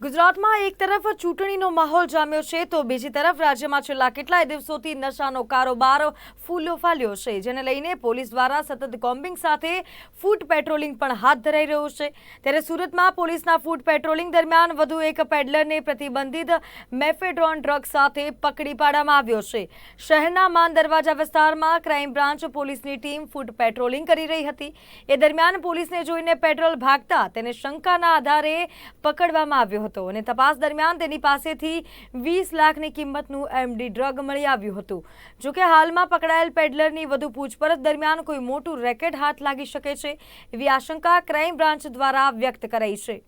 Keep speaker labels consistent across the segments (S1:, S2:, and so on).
S1: ગુજરાતમાં એક તરફ ચૂંટણીનો માહોલ જામ્યો છે, તો બીજી તરફ રાજ્યમાં છેલ્લા કેટલાય દિવસોથી નશાનો કારોબાર ફૂલો ફાલ્યો છે, જેને લઈને પોલીસ દ્વારા સતત કોમ્બિંગ સાથે ફૂડ પેટ્રોલિંગ પણ હાથ ધરાઈ રહ્યું છે. ત્યારે સુરતમાં પોલીસના ફૂડ પેટ્રોલિંગ દરમિયાન વધુ એક પેડલરને પ્રતિબંધિત મેફેડ્રોન ડ્રગ સાથે પકડી પાડવામાં આવ્યો છે. શહેરના માન દરવાજા વિસ્તારમાં ક્રાઇમ બ્રાન્ચ પોલીસની ટીમ ફૂડ પેટ્રોલિંગ કરી રહી હતી. એ દરમિયાન પોલીસને જોઈને પેટ્રોલ ભાગતા તેને શંકાના આધારે પકડવામાં આવ્યો હતો. અને તપાસ દરમિયાન તેની પાસેથી વીસ લાખની કિંમતનું એમડી ડ્રગ મળી આવ્યું હતું. જોકે હાલમાં પકડાયેલ પેડલરની વધુ પૂછપરછ દરમિયાન કોઈ મોટું રેકેટ હાથ લાગી શકે છે એવી આશંકા ક્રાઇમ બ્રાન્ચ દ્વારા વ્યક્ત કરાઈ છે.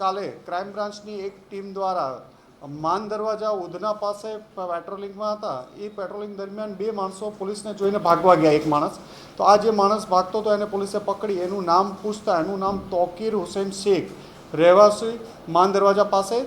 S2: કાલે ક્રાઇમ બ્રાન્ચની એક ટીમ દ્વારા માન દરવાજા ઉધના પાસે પેટ્રોલિંગમાં હતા. એ પેટ્રોલિંગ દરમિયાન બે માણસો પોલીસને જોઈને ભાગવા ગયા, એક માણસ. તો આ જે માણસ ભાગતો હતો એને પોલીસે પકડી. એનું નામ પૂછતા એનું નામ તોકીર હુસૈન શેખ. રહેવાસી માન દરવાજા પાસે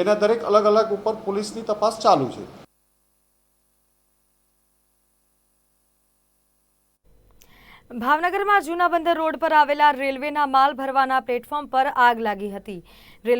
S2: એના દરેક અલગ અલગ ઉપર પોલીસની તપાસ ચાલુ છે.
S1: ભાવનગરમાં જૂના બંદર રોડ પર આવેલા રેલવેના માલ ભરવાના પ્લેટફોર્મ પર આગ લાગી હતી. રેલવે